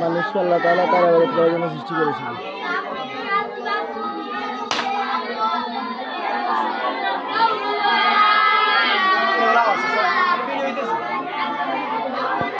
মানুষকে আল্লাহ তালা তারা সৃষ্টি করেছিল